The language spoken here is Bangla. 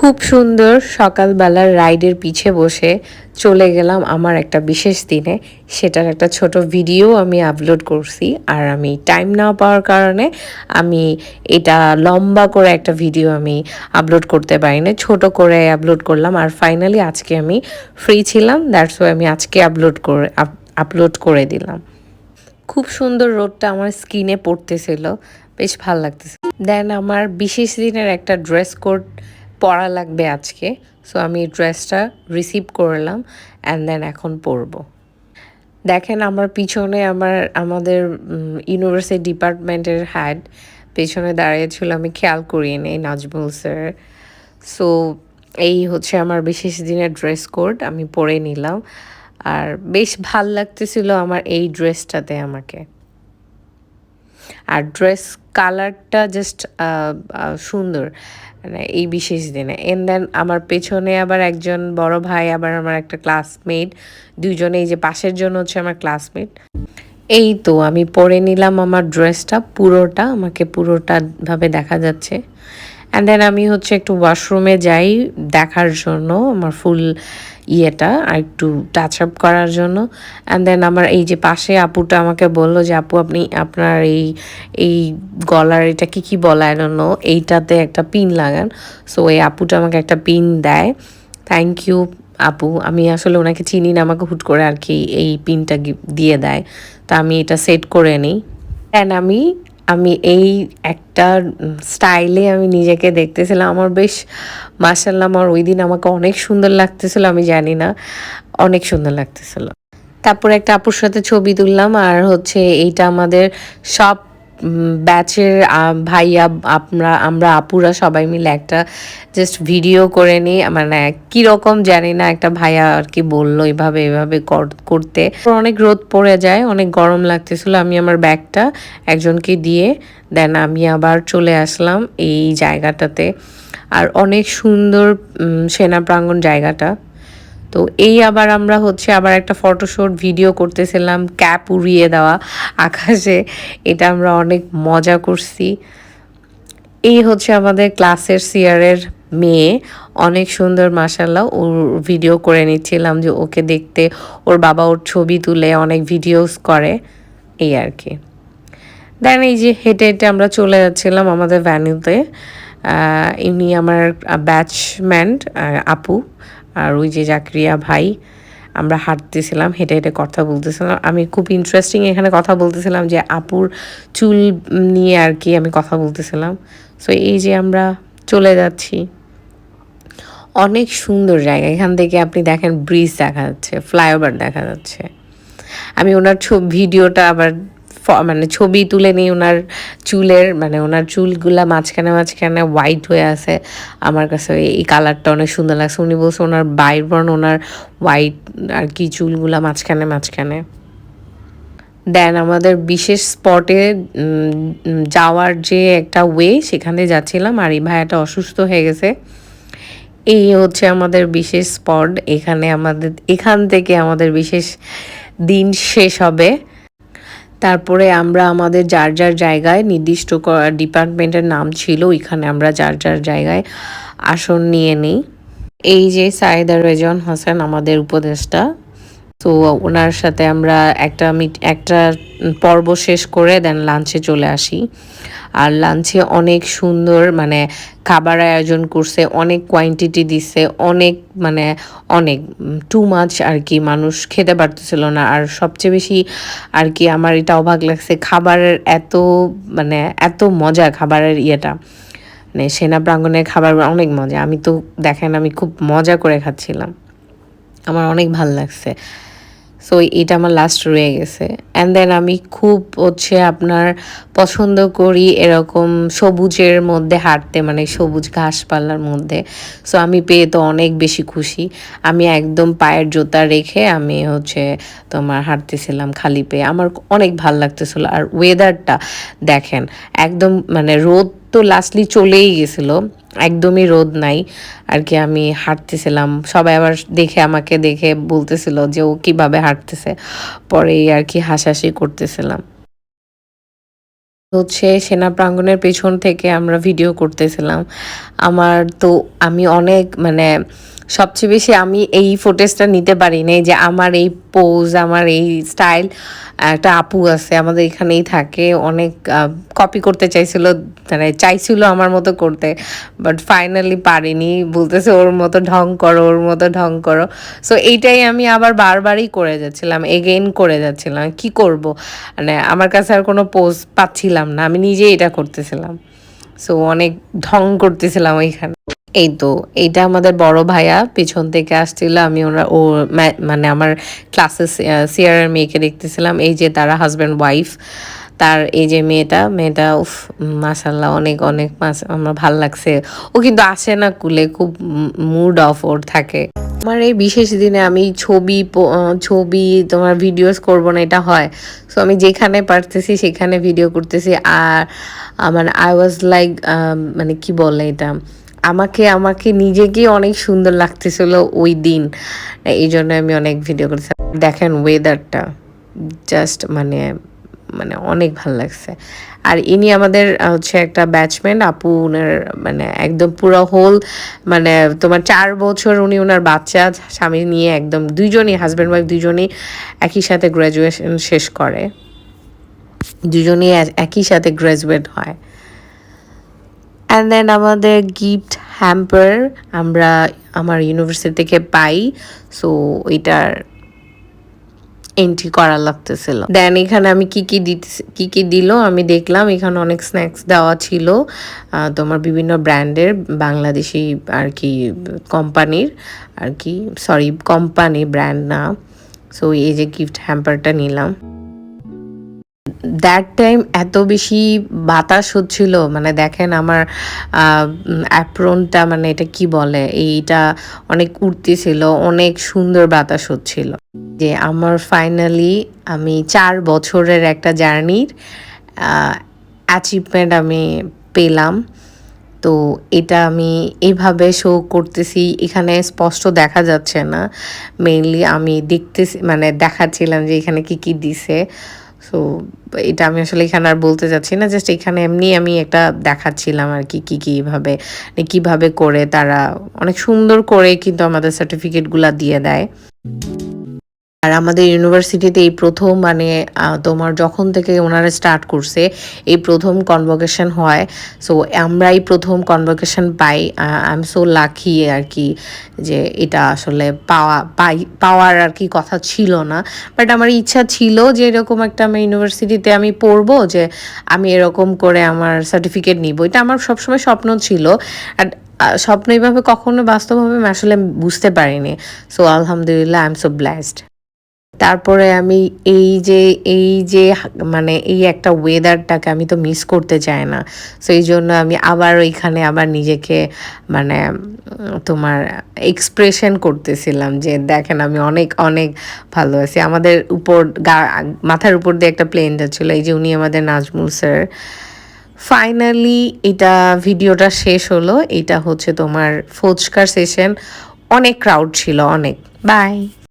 খুব সুন্দর সকালবেলার রাইডের পিছে বসে চলে গেলাম আমার একটা বিশেষ দিনে। সেটার একটা ছোট ভিডিও আমি আপলোড করছি আর আমি টাইম না পাওয়ার কারণে আমি এটা লম্বা করে একটা ভিডিও আমি আপলোড করতে পারিনি, ছোট করে আপলোড করলাম আর ফাইনালি আজকে আমি ফ্রি ছিলাম দ্যাটস ওয়াই আমি আজকে আপলোড করে আপলোড করে দিলাম। খুব সুন্দর রোদটা আমার স্কিনে পড়তেছিল, বেশ ভালো লাগতেছে। দেন আমার বিশেষ দিনের একটা ড্রেস কোড পরা লাগবে আজকে। সো আমি ড্রেসটা রিসিভ করলাম অ্যান্ড দেন এখন পরবো। দেখেন আমার পিছনে আমার, আমাদের ইউনিভার্সিটি ডিপার্টমেন্টের হ্যাড পেছনে দাঁড়িয়েছিল আমি খেয়াল করিয়ে নেই, নাজমুল স্যার। সো এই হচ্ছে আমার বিশেষ দিনের ড্রেস কোড আমি পরে নিলাম। আর বেশ ভালো লাগতেছিল আমার এই ড্রেসটাতে আমাকে। আর ড্রেস কালারটা জাস্ট সুন্দর। মানে এই বিশেষ দিনে। এন দেন আমার পেছনে আবার একজন বড় ভাই, আবার আমার একটা ক্লাসমেট দুজনে এই যে পাশের জন্য হচ্ছে আমার ক্লাসমেট এই তো আমি পরে নিলাম আমার ড্রেসটা পুরোটা, আমাকে পুরোটা ভাবে দেখা যাচ্ছে। অ্যান্ড দেন আমি হচ্ছে একটু ওয়াশরুমে যাই দেখার জন্য, আমার ফুল ইয়েটা, আর একটু টাচ আপ করার জন্য। অ্যান্ড দেন আমার এই যে পাশে আপুটা আমাকে বলল যে, আপু, আপনি আপনার এই এই গলার এটা কি কি বলা? জন্য এইটাতে একটা পিন লাগান। সো এই আপুটা আমাকে একটা পিন দেয়। থ্যাংক ইউ আপু। আমি আসলে ওনাকে চিনি না, আমাকে হুট করে আর কি এই পিনটা দিয়ে দেয়। তা আমি এটা সেট করে নিই। অ্যান্ড আমি আমি এই একটা স্টাইলে আমি নিজেকে দেখতেছিলাম। আমার বেশ মাসাল্লাহ আমার ওই দিন আমাকে অনেক সুন্দর লাগতেছিল, আমি জানি না, অনেক সুন্দর লাগতেছিল। তারপরে একটা আপুর সাথে ছবি তুললাম, আর হচ্ছে এইটা আমাদের সব ব্যাচের ভাইয়া আমরা আমরা আপুরা সবাই মিলে একটা জাস্ট ভিডিও করে নিই। মানে কীরকম জানি না, একটা ভাইয়া আর কি বলল এভাবে এভাবে করতে। অনেক রোদ পড়ে যায়, অনেক গরম লাগতেছিল। আমি আমার ব্যাগটা একজনকে দিয়ে দেন আমি আবার চলে আসলাম এই জায়গাটাতে। আর অনেক সুন্দর সেনা প্রাঙ্গণ জায়গাটা। তো এই আবার আমরা হচ্ছে আবার একটা ফটোশ্যুট ভিডিও করতেছিলাম ক্যাপ উড়িয়ে দেওয়া আকাশে। এটা আমরা অনেক মজা করছি। এই হচ্ছে আমাদের ক্লাসের সিয়ারের মেয়ে। অনেক সুন্দর মাসাল্লাহ ওর ভিডিও করে নিচ্ছিলাম যে ওকে দেখতে ওর বাবা ওর ছবি তুলে অনেক ভিডিওস করে। এই আর কি। দেন এই যে হেঁটে হেঁটে আমরা চলে যাচ্ছিলাম আমাদের ভ্যানুতে ইনি আমার ব্যাচম্যান আপু। আর ওই যে জাকরিয়া ভাই, আমরা হাঁটতেছিলাম, হেঁটে হেঁটে কথা বলতেছিলাম। আমি খুব ইন্টারেস্টিং এখানে কথা বলতেছিলাম যে আপুর চুল নিয়ে আর কি আমি কথা বলতেছিলাম। সো এই যে আমরা চলে যাচ্ছি। অনেক সুন্দর জায়গা। এখান থেকে আপনি দেখেন ব্রিজ দেখা যাচ্ছে ফ্লাইওভার দেখা যাচ্ছে। আমি ওনার ছবি ভিডিওটা আবার মানে ছবি তুলে নিই ওনার চুলের মানে ওনার চুলগুলা মাঝখানে মাঝখানে হোয়াইট হয়ে আছে। আমার কাছে এই কালারটা অনেক সুন্দর লাগছে। উনি বলছে ওনার বাইরবর্ন ওনার হোয়াইট আর কি চুলগুলা মাঝখানে মাঝখানে। দেন আমাদের বিশেষ স্পটে যাওয়ার যে একটা ওয়ে সেখানে যাচ্ছিলাম আর এই ভাইয়াটা অসুস্থ হয়ে গেছে। এই হচ্ছে আমাদের বিশেষ স্পট এখানে আমাদের, এখান থেকে আমাদের বিশেষ দিন শেষ হবে। তারপরে আমরা আমাদের যার যার জায়গায় নির্দিষ্ট ডিপার্টমেন্টের নাম ছিল, ওইখানে আমরা যার যার জায়গায় আসন নিয়ে নিই। এই যে সাইদা রেজন হোসেন, আমাদের উপদেষ্টা তো ওনার সাথে আমরা একটা মিট একটা পর্ব শেষ করে দেন লাঞ্চে চলে আসি। আর লাঞ্চে অনেক সুন্দর মানে খাবার আয়োজন করছে, অনেক কোয়ান্টিটি দিচ্ছে, অনেক মানে অনেক টু মাছ আর কি মানুষ খেতে পারতেছিল না। আর সবচেয়ে বেশি আর কি আমার এটা অবাক লাগছে, খাবারের এত মানে এত মজা খাবারের ইয়েটা। মানে সেনা প্রাঙ্গনের খাবার অনেক মজা, আমি তো দেখেন আমি খুব মজা করে খাচ্ছিলাম। আমার অনেক ভালো লাগছে। সো এটা আমার লাস্ট রয়ে গেছে. অ্যান্ড দেন আমি খুব হচ্ছে আপনার পছন্দ করি এরকম সবুজের মধ্যে হাঁটতে মানে সবুজ ঘাসপালার মধ্যে। সো আমি পেয়ে তো অনেক বেশি খুশি। আমি একদম পায়ের জুতা রেখে আমি হচ্ছে তোমার হাঁটতেছিলাম খালি পেয়ে। আমার অনেক ভালো লাগতেছিল। আর ওয়েদারটা দেখেন, একদম মানে রোদ তো লাস্টলি চলেই গেছিল। একদমই রোদ নাই। আর কি আমি হাঁটতেছিলাম। সবাই আবার দেখে আমাকে দেখে বলতেছিল যে ও কীভাবে হাঁটতেছে। পরে আর কি হাসাহাসি করতেছিলাম। হচ্ছে সেনা প্রাঙ্গণের পেছন থেকে আমরা ভিডিও করতেছিলাম। আমার তো আমি অনেক মানে সবচেয়ে বেশি আমি এই ফুটেজটা নিতে পারি নাই যে আমার এই পোজ আমার এই স্টাইল একটা আপু আছে, আমাদের এখানেই থাকে, অনেক কপি করতে চাইছিল মানে চাইছিল আমার মতো করতে বাট ফাইনালি পারিনি, বলতেছে ওর মতো ঢং করো, ওর মতো ঢং করো। সো এইটাই আমি আবার বারবারই করে যাচ্ছিলাম এগেইন করে যাচ্ছিলাম, কি করব? মানে আমার কাছে আর কোনো পোজ পাচ্ছিলাম না, আমি নিজেই এটা করতেছিলাম। সো অনেক ঢং করতেছিলাম ওইখানে। এই তো এইটা আমাদের বড় ভাইয়া পিছন থেকে আসছিল, আমি ওরা, ও মানে আমার ক্লাসে সিয়ারের মেয়েকে দেখতেছিলাম, এই যে তারা হাজব্যান্ড ওয়াইফ তার এই যে মেয়েটা মেয়েটা উফ মাসাল্লাহ অনেক অনেক মাস, আমার ভালো লাগছে। ও কিন্তু আসে না কুলে, খুব মুড অফ ওর থাকে। আমার এই বিশেষ দিনে আমি ছবি ছবি তোমার ভিডিওস করব না, এটা হয়। সো আমি যেখানে পারতেছি, সেখানে ভিডিও করতেছি। আর আমার আই ওয়াজ লাইক মানে কি বলে এটা? আমাকে আমাকে নিজেকে অনেক সুন্দর লাগতেছিল ওই দিন। এই জন্য আমি অনেক ভিডিও করেছি। দেখেন ওয়েদারটা জাস্ট মানে মানে অনেক ভালো লাগছে। আর ইনি আমাদের হচ্ছে একটা ব্যাচম্যান আপু উনার মানে একদম পুরো হোল মানে তোমার চার বছর উনি ওনার বাচ্চা, স্বামী নিয়ে একদম দুইজনই হাজব্যান্ড ওয়াইফ দুইজনই একই সাথে গ্র্যাজুয়েশন শেষ করে। দুজনেই একই সাথে গ্রাজুয়েট হয়। অ্যান্ড দেন আমাদের গিফট হ্যাম্পার আমরা আমার ইউনিভার্সিটি থেকে পাই সো ওইটার এন্ট্রি করা লাগতেছিল। দেন এখানে আমি কি কি দিতে কি কি দিল আমি দেখলাম, এখানে অনেক স্ন্যাক্স দেওয়া ছিল তোমার বিভিন্ন ব্র্যান্ডের বাংলাদেশি আর কি কোম্পানির, আর কি সরি কোম্পানি ব্র্যান্ড না। সো এই যে গিফট হ্যাম্পারটা নিলাম। দ্যাট টাইম এত বেশি বাতাস হচ্ছিল মানে দেখেন আমার অ্যাপ্রনটা মানে এটা কি বলে, এইটা অনেক উঠতেছিল অনেক সুন্দর বাতাস হচ্ছিল। যে আমার ফাইনালি আমি চার বছরের একটা জার্নির অ্যাচিভমেন্ট আমি পেলাম। তো এটা আমি এভাবে শো করতেছি, এখানে স্পষ্ট দেখা যাচ্ছে না। মেইনলি আমি দেখতেছি মানে দেখাচ্ছিলাম যে এখানে কি কি দিছে। সো এটা আমি আসলে এখানে আর বলতে চাচ্ছি না জাস্ট এখানে এমনি আমি একটা দেখাচ্ছিলাম আর কি কি কীভাবে কীভাবে করে তারা অনেক সুন্দর করে কিন্তু আমাদের সার্টিফিকেটগুলা দিয়ে দেয়। আর আমাদের ইউনিভার্সিটিতে এই প্রথম মানে তোমার যখন থেকে ওনারা স্টার্ট করছে, এই প্রথম কনভোকেশন হয়। সো আমরাই প্রথম কনভোকেশন পাই। আই এম সো লাকি আর কি যে এটা আসলে পাওয়া, পাই, পাওয়ার আর কি কথা ছিল না। বাট আমার ইচ্ছা ছিল যে এরকম একটা আমি ইউনিভার্সিটিতে আমি পড়ব, যে আমি এরকম করে আমার সার্টিফিকেট নিব। এটা আমার সবসময় স্বপ্ন ছিল। আর স্বপ্ন এইভাবে কখনো বাস্তবভাবে আমি আসলে বুঝতে পারিনি। সো আলহামদুলিল্লাহ আই এম সো ব্লেসড তারপরে আমি এই যে এই যে মানে এই একটা ওয়েদারটাকে আমি তো মিস করতে চাই না। সো এই জন্য আমি আবার ওইখানে আবার নিজেকে মানে তোমার এক্সপ্রেশন করতেছিলাম যে, দেখেন, আমি অনেক অনেক ভালো আছি। আমাদের উপর গা- মাথার উপর দিয়ে একটা প্লেন যাচ্ছিল। এই যে, উনি আমাদের নাজমুল স্যার ফাইনালি এটা ভিডিওটা শেষ হলো। এটা হচ্ছে তোমার ফোচকার সেশন অনেক ক্রাউড ছিল, অনেক। বাই